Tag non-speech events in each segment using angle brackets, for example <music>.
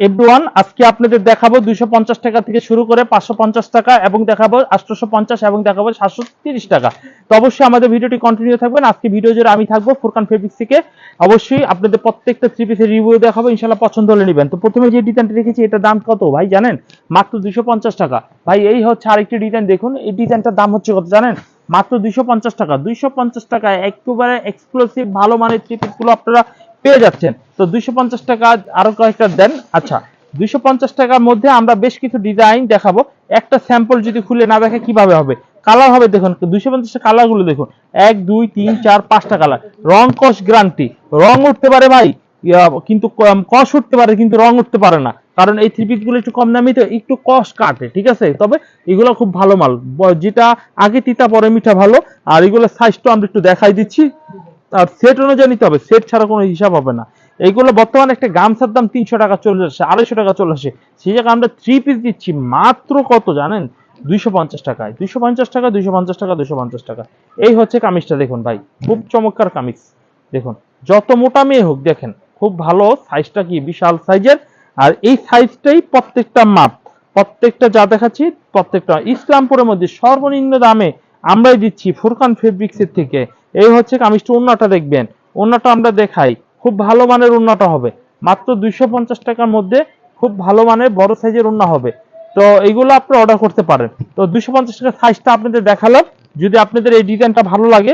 Everyone আজকে আপনাদের দেখাবো দুইশো পঞ্চাশ টাকা থেকে শুরু করে পাঁচশো পঞ্চাশ টাকা এবং দেখাবো আটশোশো পঞ্চাশ এবং দেখাবো সাতশো তিরিশ টাকা। তো অবশ্যই আমাদের ভিডিওটি কন্টিনিউ থাকবেন। আজকে ভিডিও জুড়ে আমি থাকব ফুরকান ফেব্রিক্স থেকে। অবশ্যই আপনাদের প্রত্যেকটা থ্রি পিসের রিভিউ দেখাবো ইনশাল্লাহ পছন্দ হলে নেবেন। তো প্রথমে যে ডিজাইনটা রেখেছি, এটার দাম কত ভাই জানেন? মাত্র দুইশো পঞ্চাশ টাকা। ভাই, এই হচ্ছে আরেকটি ডিজাইন দেখুন। এই ডিজাইনটার দাম হচ্ছে কত জানেন? মাত্র দুইশো পঞ্চাশ টাকা। দুইশো পঞ্চাশ টাকায় একেবারে এক্সক্লুসিভ ভালো মানের থ্রি পিসগুলো আপনারা পেয়ে যাচ্ছেন। তো দুইশো পঞ্চাশ টাকা আরও কয়েকটা দেন। আচ্ছা দুইশো পঞ্চাশ টাকার মধ্যে আমরা বেশ কিছু ডিজাইন দেখাবো। একটা স্যাম্পল যদি খুলে না দেখে কীভাবে হবে? কালার হবে দেখুন, দুইশো পঞ্চাশ কালারগুলো দেখুন। এক, দুই, তিন, চার, পাঁচটা কালার রং কস গ্রান্টি রং উঠতে পারে ভাই কিন্তু কস উঠতে পারে, কিন্তু রং উঠতে পারে না। কারণ এই থ্রি পিসগুলো একটু কম দামি তো, একটু কস কাটে, ঠিক আছে? তবে এগুলো খুব ভালো মাল। যেটা আগে তিতা, পরে মিঠা ভালো। আর এগুলো সাইজটা আমরা একটু দেখাই দিচ্ছি। সেট অনুযায়ী নিতে হবে। সেট ছাড়া কোনো হিসাব হবে না। এইগুলো বর্তমানে একটা গামছার দাম তিনশো টাকা চলে আসে, আড়াইশো টাকা চলে আসে। সেই জায়গায় আমরা থ্রি পিস দিচ্ছি, মাত্র কত জানেন? দুইশো পঞ্চাশ টাকায়। দুইশো পঞ্চাশ টাকা, দুইশো পঞ্চাশ টাকা, দুইশো পঞ্চাশ টাকা। এই হচ্ছে কামিজটা দেখুন ভাই। খুব চমৎকার কামিজ। দেখুন, যত মোটা মেয়ে হোক, দেখেন, খুব ভালো। সাইজটা কি? বিশাল সাইজের আর এই সাইজটাই প্রত্যেকটা মাপ। প্রত্যেকটা যা দেখাচ্ছি, প্রত্যেকটা। ইসলামপুরের মধ্যে সর্বনিম্ন দামে আমরাই দিচ্ছি ফুরকান ফেব্রিক্সের থেকে। এই হচ্ছে কামিজটা উন্নাটা দেখবেন। উন্নাটা আমরা দেখাই। খুব ভালো মানের উন্নাটা হবে। মাত্র দুইশো পঞ্চাশ টাকার মধ্যে খুব ভালো মানের বড় সাইজের উন্না হবে। তো এইগুলো আপনি অর্ডার করতে পারেন। তো দুইশো পঞ্চাশ টাকার সাইজটা আপনাদের দেখালাম। যদি আপনাদের এই ডিজাইনটা ভালো লাগে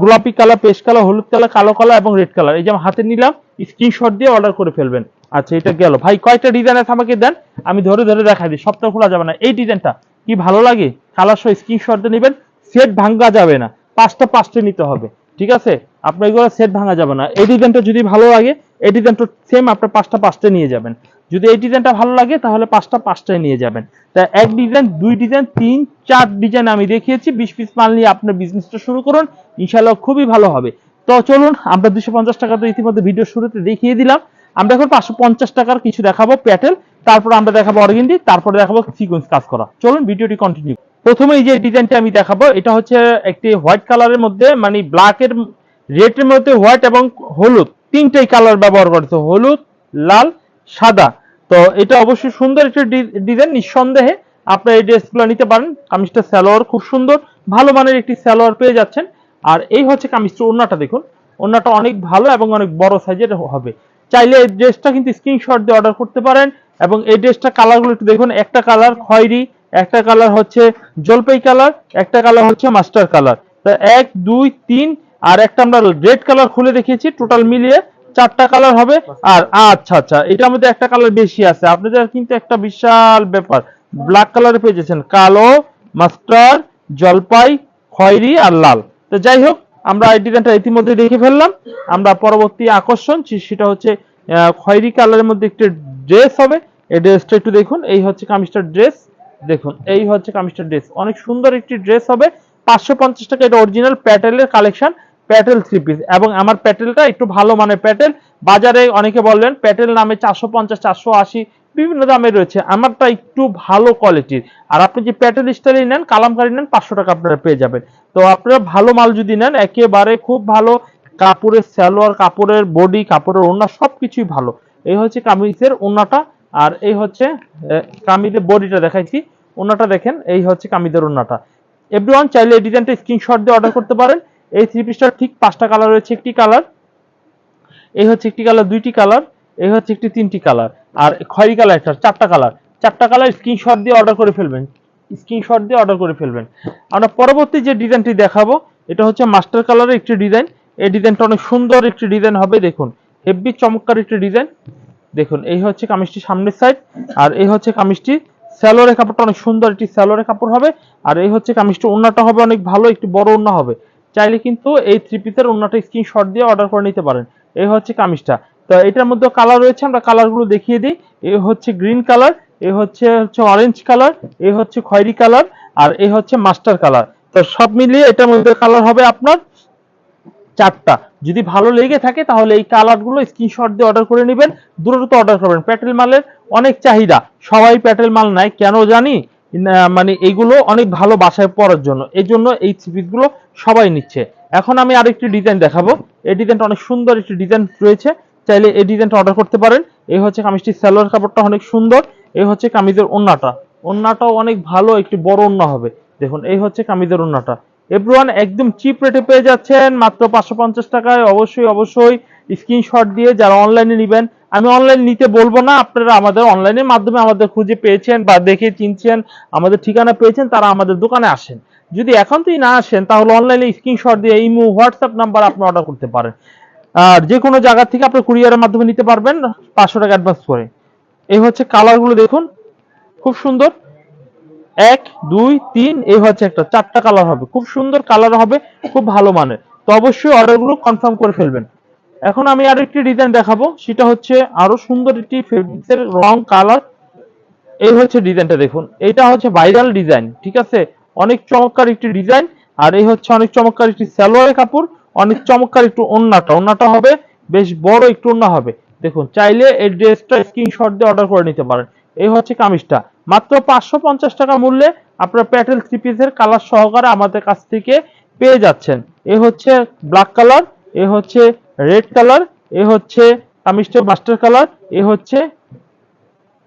গোলাপি কালার, পেস্ট কালার, হলুদ কালার, কালো কালার এবং রেড কালার, এই যে হাতে নিলাম স্ক্রিনশট দিয়ে অর্ডার করে ফেলবেন। আচ্ছা এটা গেল। ভাই, কয়েকটা ডিজাইন আছে আমাকে দেন। আমি ধরে ধরে দেখাই দিই। সবটা খোলা যাবে না। এই ডিজাইনটা কি ভালো লাগে? কালার সহ স্ক্রিনশট দিয়ে নেবেন। সেট ভাঙ্গা যাবে না। পাঁচটা পাঁচটা নিতে হবে, ঠিক আছে? আপনার এগুলো সেট ভাঙা যাবে না। এই ডিজাইনটা যদি ভালো লাগে, এই ডিজাইনটা সেম আপনার পাঁচটা পাঁচটা নিয়ে যাবেন। যদি এই ডিজাইনটা ভালো লাগে, তাহলে পাঁচটা পাঁচটায় নিয়ে যাবেন। তা এক ডিজাইন দুই ডিজাইন তিন, চার ডিজাইন আমি দেখিয়েছি, বিশ পিস মাল নিয়ে আপনার বিজনেসটা শুরু করুন ইনশাল্লাহ খুবই ভালো হবে। তো চলুন, আমরা দুশো পঞ্চাশ টাকা তো ইতিমধ্যে ভিডিও শুরুতে দেখিয়ে দিলাম। আমরা এখন পাঁচশো পঞ্চাশ টাকার কিছু দেখাবো, প্যাটেল, তারপর আমরা দেখাবো অর্গেন্ডি তারপরে দেখাবো সিকোয়েন্স কাজ করা। চলুন ভিডিওটি কন্টিনিউ প্রথমে এই যে ডিজাইনটা আমি দেখাবো, এটা হচ্ছে একটি হোয়াইট কালারের মধ্যে মানে ব্ল্যাকের রেডের মধ্যে হোয়াইট এবং হলুদ। তিনটাই কালার ব্যবহার করেছে হলুদ, লাল, সাদা। তো এটা অবশ্যই সুন্দর একটি ডিজাইন, নিঃসন্দেহে আপনার এই ড্রেসগুলো নিতে পারেন। কামিজটা স্যালোয়ার খুব সুন্দর, ভালো মানের একটি স্যালোয়ার পেয়ে যাচ্ছেন। আর এই হচ্ছে কামিজটা, ওড়নাটা দেখুন। ওড়নাটা অনেক ভালো এবং অনেক বড় সাইজের হবে। চাইলে এই ড্রেসটা কিন্তু স্ক্রিনশট দিয়ে অর্ডার করতে পারেন এবং এই ড্রেসটা কালারগুলো একটু দেখুন। একটা কালার খয়েরি একটা কালার হচ্ছে জলপাই কালার একটা কালার হচ্ছে মাস্টার কালার তা এক, দুই, তিন, আর একটা আমরা রেড কালার খুলে দেখিয়েছি টোটাল মিলিয়ে চারটা কালার হবে। আর আচ্ছা আচ্ছা এটার মধ্যে একটা কালার বেশি আছে। আপনাদের কিন্তু একটা বিশাল ব্যাপার। ব্ল্যাক কালারে পেয়ে যাচ্ছেন, কালো মাস্টার জলপাই, খয়েরি আর লাল। তো যাই হোক, আমরা এই ডিজাইনটা ইতিমধ্যে দেখে ফেললাম। আমরা পরবর্তী আকর্ষণ সেটা হচ্ছে খয়েরি কালারের মধ্যে একটি ড্রেস হবে। এই ড্রেসটা একটু দেখুন। এই হচ্ছে কামিজটার ড্রেস দেখুন, এই হচ্ছে কামিজটার ড্রেস অনেক সুন্দর একটি ড্রেস হবে। পাঁচশো পঞ্চাশ টাকা, এটা অরিজিনাল প্যাটেলের কালেকশন প্যাটেল থ্রি পিস এবং আমার প্যাটেলটা একটু ভালো মানে প্যাটেল। বাজারে অনেকে বললেন, প্যাটেল নামে চারশো পঞ্চাশ, চারশো আশি, বিভিন্ন দামে রয়েছে। আমারটা একটু ভালো কোয়ালিটির আর আপনি যে প্যাটেল স্টাইলে নেন, কালামকারি নেন, পাঁচশো টাকা আপনারা পেয়ে যাবেন। তো আপনারা ভালো মাল যদি নেন, একেবারে খুব ভালো কাপড়ের সালোয়ার, কাপড়ের বডি কাপড়ের ওড়না, সবকিছুই ভালো। এই হচ্ছে কামিজের ওড়নাটা। আর এই হচ্ছে কামিজের বডিটা দেখাইছি। ওড়নাটা দেখেন, এই হচ্ছে কামিজের ওড়নাটা এভরিওয়ান চাইলে এই ডিজাইনটা স্ক্রিনশট দিয়ে অর্ডার করতে পারেন। এই থ্রি পিসটার ঠিক পাঁচটা কালার রয়েছে, একটি কালার এই হচ্ছে একটি কালার দুইটি কালার এই হচ্ছে একটি তিনটি কালার আর খয়েরি কালার একটা, চারটা কালার চারটা কালার স্ক্রিনশট দিয়ে অর্ডার করে ফেলবেন। স্ক্রিনশট দিয়ে অর্ডার করে ফেলবেন। আমরা পরবর্তী যে ডিজাইনটি দেখাবো, এটা হচ্ছে মাস্টার কালারের একটি ডিজাইন এই ডিজাইনটা অনেক সুন্দর একটি ডিজাইন হবে, দেখুন। হেভি চমৎকার একটি ডিজাইন দেখুন, এই হচ্ছে কামিজটি সামনের সাইড আর এই হচ্ছে কামিজটি স্যালোয়ারের কাপড়টা অনেক সুন্দর একটি স্যালোয়ারের কাপড় হবে। আর এই হচ্ছে কামিজটা, ওড়নাটা হবে অনেক ভালো, একটি বড় ওড়না হবে। চাইলে কিন্তু এই থ্রি পিসের ওড়নাটা স্ক্রিনশট দিয়ে অর্ডার করে নিতে পারেন। এই হচ্ছে কামিজটা। তো এটার মধ্যে কালার রয়েছে, আমরা কালারগুলো দেখিয়ে দিই। এই হচ্ছে গ্রিন কালার এই হচ্ছে হচ্ছে অরেঞ্জ কালার এই হচ্ছে খয়েরি কালার আর এই হচ্ছে মাস্টার কালার তো সব মিলিয়ে এটার মধ্যে কালার হবে আপনার চারটা। যদি ভালো লেগে থাকে তাহলে এই কালারগুলো স্ক্রিনশট দিয়ে অর্ডার করে নেবেন দ্রুত অর্ডার করবেন। প্যাটেল মালের অনেক চাহিদা। সবাই প্যাটেল মাল নাই কেন জানি? মানে এইগুলো অনেক ভালো বাসায় পরার জন্য। এই জন্য এই গুলো সবাই নিচ্ছে। এখন আমি আরেকটি ডিজাইন দেখাবো। এই ডিজাইনটা অনেক সুন্দর একটি ডিজাইন রয়েছে। চাইলে এই ডিজাইনটা অর্ডার করতে পারেন। এই হচ্ছে কামিজটির সালোয়ার কাপড়টা অনেক সুন্দর। এই হচ্ছে কামিজের ওন্নাটা। ওন্নাটাও অনেক ভালো, একটি বড় ওন্না হবে। দেখুন, এই হচ্ছে কামিজের ওন্নাটা। এভরিওয়ান একদম চিপ রেটে পেয়ে যাচ্ছেন, মাত্র পাঁচশো পঞ্চাশ টাকায়। অবশ্যই অবশ্যই স্ক্রিনশট দিয়ে যারা অনলাইনে নেবেন, আমি অনলাইন নিতে বলব না, আপনারা আমাদের অনলাইনের মাধ্যমে আমাদের খুঁজে পেয়েছেন বা দেখে চিনছেন, আমাদের ঠিকানা পেয়েছেন, তারা আমাদের দোকানে আসেন। যদি এখন তুই না আসেন, তাহলে অনলাইনে স্ক্রিনশট দিয়ে ইমো হোয়াটসঅ্যাপ নাম্বার আপনি অর্ডার করতে পারেন। আর যে কোনো জায়গা থেকে আপনি কুরিয়ারের মাধ্যমে নিতে পারবেন, পাঁচশো টাকা অ্যাডভান্স করে। এই হচ্ছে কালারগুলো দেখুন, খুব সুন্দর। এক, দুই, তিন, এই হচ্ছে একটা চারটা কালার হবে। খুব সুন্দর কালার হবে, খুব ভালো মানের। তো অবশ্যই অর্ডারগুলো কনফার্ম করে ফেলবেন। এখন আমি আর একটি ডিজাইন দেখাবো। সেটা হচ্ছে আরও সুন্দর একটি ফেব্রিক্সের রং কালার এই হচ্ছে ডিজাইনটা দেখুন। এটা হচ্ছে ভাইরাল ডিজাইন ঠিক আছে? অনেক চমৎকার একটি ডিজাইন আর এই হচ্ছে অনেক চমৎকার একটি সালোয়ারের কাপড়। অনেক চমৎকার একটু ওন্নাটা। ওন্নাটা হবে, বেশ বড় একটু ওন্না হবে। দেখুন, চাইলে এই ড্রেসটা স্ক্রিনশট দিয়ে অর্ডার করে নিতে পারেন। এই হচ্ছে কামিজটা। মাত্র পাঁচশো পঞ্চাশ টাকা মূল্যে আপনারা প্যাটেল থ্রি পিসের কালার সহকারে আমাদের কাছ থেকে পেয়ে যাচ্ছেন। এ হচ্ছে ব্ল্যাক কালার এ হচ্ছে রেড কালার এ হচ্ছে কামিজটা মাস্টার কালার এ হচ্ছে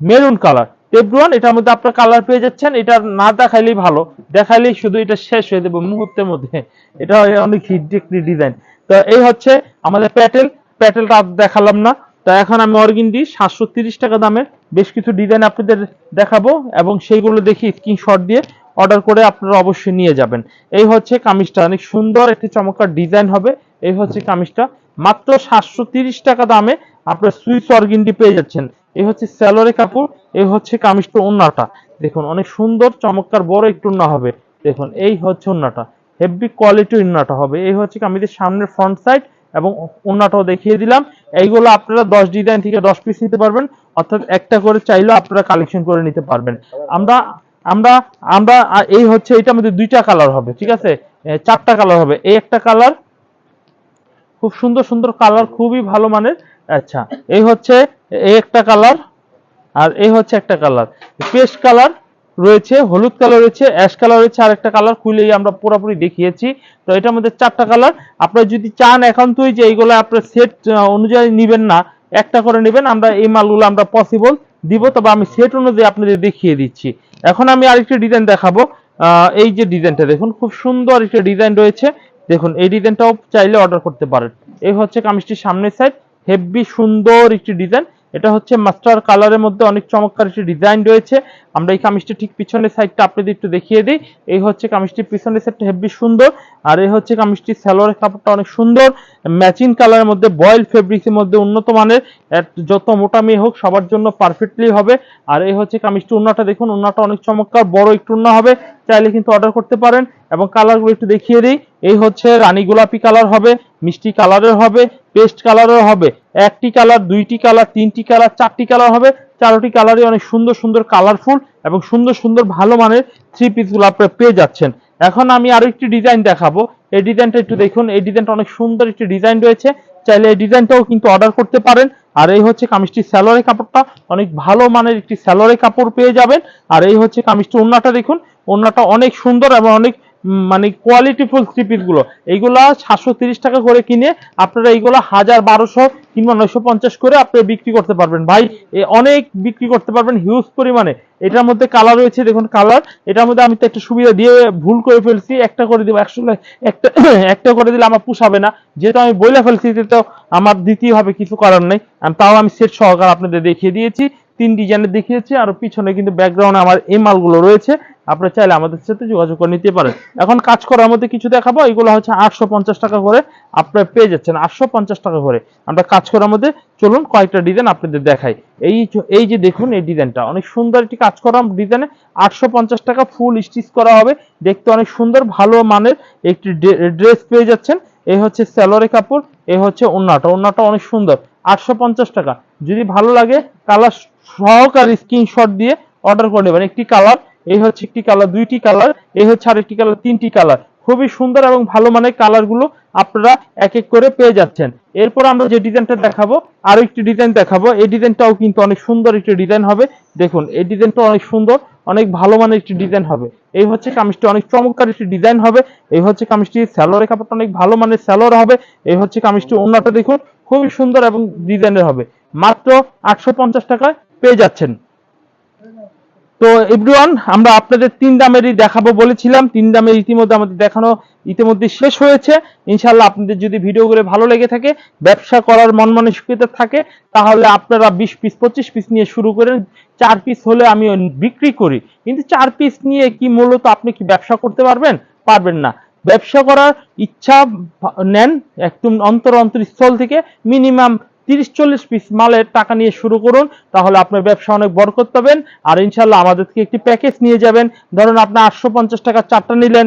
মেরুন কালার এভরিওয়ান এটার মধ্যে আপনার কালার পেয়ে যাচ্ছেন। এটা না দেখাইলেই ভালো। দেখাইলেই শুধু এটা শেষ হয়ে যাবে মুহূর্তের মধ্যে। এটা অনেক হিট ডিজাইন তো এই হচ্ছে আমাদের প্যাটেল প্যাটেলটা দেখালাম না। তো এখন আমি অর্গিনডি সাতশো তিরিশ টাকা দামের। বেশ কিছু ডিজাইন আপনাদের দেখাবো এবং সেইগুলো দেখি স্ক্রিনশট দিয়ে অর্ডার করে আপনারা অবশ্যই নিয়ে যাবেন। এই হচ্ছে কামিজটা, অনেক সুন্দর একটি চমৎকার ডিজাইন হবে। এই হচ্ছে কামিজটা। মাত্র সাতশো টাকা দামে আপনার সুইস অর্গিনডি পেয়ে যাচ্ছেন। এই হচ্ছে স্যালোরে কাপড়, এই হচ্ছে কামিজটা ওন্নাটা। দেখুন, অনেক সুন্দর, চমৎকার, বড় একটু ওন্না হবে। দেখুন, এই হচ্ছে ওন্নাটা। হেভি কোয়ালিটি ওন্নাটা হবে। এই হচ্ছে কামিজের সামনের ফ্রন্ট সাইড এবং অন্যটাও দেখিয়ে দিলাম। এইগুলো আপনারা দশ ডিজাইন থেকে দশ পিস নিতে পারবেন, অর্থাৎ একটা করে চাইলেও আপনারা কালেকশন করে নিতে পারবেন। আমরা আমরা আমরা এই হচ্ছে এটার মধ্যে দুইটা কালার হবে, ঠিক আছে? চারটা কালার হবে। এই একটা কালার খুব সুন্দর সুন্দর কালার খুবই ভালো মানের। আচ্ছা এই হচ্ছে, এই একটা কালার আর এই হচ্ছে একটা কালার পেস্ট কালার রয়েছে, হলুদ কালার রয়েছে অ্যাশ কালার রয়েছে, আর একটা কালার খুলেই আমরা পুরোপুরি দেখিয়েছি। তো এটার মধ্যে চারটা কালার আপনারা যদি চান এখন তুই যে এইগুলো আপনার সেট অনুযায়ী নিবেন না, একটা করে নেবেন, আমরা এই মালগুলো আমরা পসিবল দিব, তবে আমি সেট অনুযায়ী আপনাদের দেখিয়ে দিচ্ছি। এখন আমি আরেকটি ডিজাইন দেখাবো। এই যে ডিজাইনটা দেখুন, খুব সুন্দর একটা ডিজাইন রয়েছে। দেখুন, এই ডিজাইনটাও চাইলে অর্ডার করতে পারেন। এই হচ্ছে কামিজটির সামনের সাইড হেভি সুন্দর একটি ডিজাইন এটা হচ্ছে মাস্টার কালারের মধ্যে অনেক চমৎকার একটি ডিজাইন রয়েছে। আমরা এই কামিজটি ঠিক পিছনের সাইডটা আপনাদের একটু দেখিয়ে দিই। এই হচ্ছে কামিজটির পিছনের সাইডটা হেভি সুন্দর। আর এই হচ্ছে কামিজটির সালোয়ারের কাপড়টা অনেক সুন্দর। ম্যাচিং কালারের মধ্যে বয়েল ফেব্রিক্সের মধ্যে উন্নত মানের। যত মোটা মেয়ে হোক, সবার জন্য পারফেক্টলি হবে। আর এই হচ্ছে কামিজটি উন্নাটা দেখুন, উন্নাটা অনেক চমৎকার, বড় একটু উন্না হবে। চাইলে কিন্তু অর্ডার করতে পারেন। এবং কালারগুলো একটু দেখিয়ে দিই। এই হচ্ছে রানী গোলাপি কালার হবে, মিষ্টি কালারের হবে, পেস্ট কালারের হবে। একটি কালার, দুইটি কালার, তিনটি কালার, চারটি কালার হবে। চারটি কালারই অনেক সুন্দর সুন্দর কালারফুল এবং সুন্দর সুন্দর ভালো মানের থ্রি পিসগুলো আপনারা পেয়ে যাচ্ছেন। এখন আমি আরও একটি ডিজাইন দেখাবো। এই ডিজাইনটা একটু দেখুন। এই ডিজাইনটা অনেক সুন্দর একটি ডিজাইন রয়েছে। চাইলে এই ডিজাইনটাও কিন্তু অর্ডার করতে পারেন। আর এই হচ্ছে কামিজটি স্যালোয়ারের কাপড়টা। অনেক ভালো মানের একটি স্যালোয়ারের কাপড় পেয়ে যাবেন। আর এই হচ্ছে কামিজটি ওন্নাটা দেখুন। ওন্নাটা অনেক সুন্দর এবং অনেক মানে কোয়ালিটিফুল থ্রি এইগুলা সাতশো তিরিশ টাকা করে কিনে আপনারা এইগুলো হাজার বারোশো কিংবা নয়শো পঞ্চাশ করে আপনারা বিক্রি করতে পারবেন। ভাই অনেক বিক্রি করতে পারবেন হিউজ পরিমাণে। এটার মধ্যে কালার রয়েছে, দেখুন কালার এটার মধ্যে আমি তো একটা সুবিধা দিয়ে ভুল করে ফেলছি। একটা করে দিব, একশো একটা <coughs> একটা করে দিলে আমার পুষাবে না। যেহেতু আমি বইলে ফেলছি তো আমার দিতেই হবে, কিছু করার নেই। তাও আমি সেট সহকারে আপনাদের দেখিয়ে দিয়েছি। তিন ডিজাইনের দেখিয়েছি, আর পিছনে কিন্তু ব্যাকগ্রাউন্ডে আমার এই মালগুলো রয়েছে। আপনারা চাইলে আমাদের সাথে যোগাযোগ করে নিতে পারেন। এখন কাজ করার মধ্যে কিছু দেখাবো, এগুলো হচ্ছে আটশো পঞ্চাশ টাকা করে আপনারা পেয়ে যাচ্ছেন, আটশো পঞ্চাশ টাকা করে। আমরা কাজ করার মধ্যে চলুন কয়েকটা ডিজাইন আপনাদের দেখাই। এই এই যে দেখুন এই ডিজাইনটা অনেক সুন্দর একটি কাজ করা ডিজাইনে আটশো পঞ্চাশ টাকা ফুল স্টিচ করা হবে। দেখতে অনেক সুন্দর, ভালো মানের একটি ড্রেস পেয়ে যাচ্ছেন। এই হচ্ছে স্যালোরে কাপড় এই হচ্ছে ওন্নাটা ওন্নাটা অনেক সুন্দর, আটশো পঞ্চাশ টাকা। যদি ভালো লাগে কালার সহকারে স্ক্রিনশট দিয়ে অর্ডার করে নেবেন। একটি কালার এই হচ্ছে একটি কালার দুইটি কালার এই হচ্ছে আরেকটি কালার তিনটি কালার খুবই সুন্দর এবং ভালো মানের কালারগুলো আপনারা এক এক করে পেয়ে যাচ্ছেন। এরপর আমরা যে ডিজাইনটা দেখাবো আরও একটি ডিজাইন দেখাবো। এই ডিজাইনটাও কিন্তু অনেক সুন্দর একটি ডিজাইন হবে। দেখুন, এই ডিজাইনটা অনেক সুন্দর, অনেক ভালো মানের একটি ডিজাইন হবে। এই হচ্ছে কামিজটি অনেক চমৎকার একটি ডিজাইন হবে। এই হচ্ছে কামিজটি স্যালোয়ারের কাপড়টা অনেক ভালো মানের স্যালোয়ার হবে। এই হচ্ছে কামিজটি ওন্নাটা দেখুন খুবই সুন্দর এবং ডিজাইনের হবে। মাত্র আটশো পঞ্চাশ টাকায় পেয়ে যাচ্ছেন। তো এভরিওয়ান আমরা আপনাদের তিন দামেরই দেখাবো বলেছিলাম। তিন দামের ইতিমধ্যে আমাদের দেখানো ইতিমধ্যে শেষ হয়েছে। ইনশাল্লাহ আপনাদের যদি ভিডিওগুলো ভালো লেগে থাকে, ব্যবসা করার মন মানসিকতা থাকে, তাহলে আপনারা বিশ পিস পঁচিশ পিস নিয়ে শুরু করেন। চার পিস হলে আমি বিক্রি করি। কিন্তু চার পিস নিয়ে কি মূলত আপনি কি ব্যবসা করতে পারবেন? পারবেন না। ব্যবসা করার ইচ্ছা নেন একদম অন্তর অন্তরস্থল থেকে মিনিমাম তিরিশ চল্লিশ পিস মালের টাকা নিয়ে শুরু করুন, তাহলে আপনার ব্যবসা অনেক বরকত পাবেন। আর ইনশাল্লাহ আমাদের থেকে একটি প্যাকেজ নিয়ে যাবেন। ধরুন আপনি আটশো পঞ্চাশ টাকার চারটা নিলেন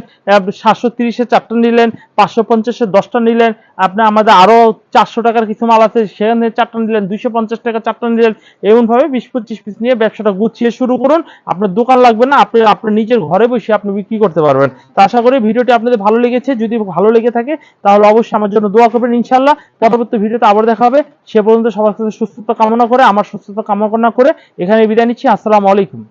সাতশো তিরিশের চারটা নিলেন, পাঁচশো পঞ্চাশের দশটা নিলেন, আপনি আমাদের আরও চারশো টাকার কিছু মাল আছে, সেখান চারটা নিলেন, দুইশো পঞ্চাশ টাকার চারটা নিলেন এমন ভাবে বিশ পঁচিশ পিস নিয়ে ব্যবসাটা গুছিয়ে শুরু করুন। আপনার দোকান লাগবে না, আপনি আপনার নিজের ঘরে বসে আপনি বিক্রি করতে পারবেন। তো আশা করি ভিডিওটি আপনাদের ভালো লেগেছে। যদি ভালো লেগে থাকে, তাহলে অবশ্যই আমার জন্য দোয়া করবেন ইনশাল্লাহ পরবর্তী ভিডিওতে আবার দেখা হবে। সে পর্যন্ত সবার সাথে সুস্থতা কামনা করে, আমার সুস্থতা কামনা করে এখানে বিদায় নিচ্ছি। আসসালামু আলাইকুম।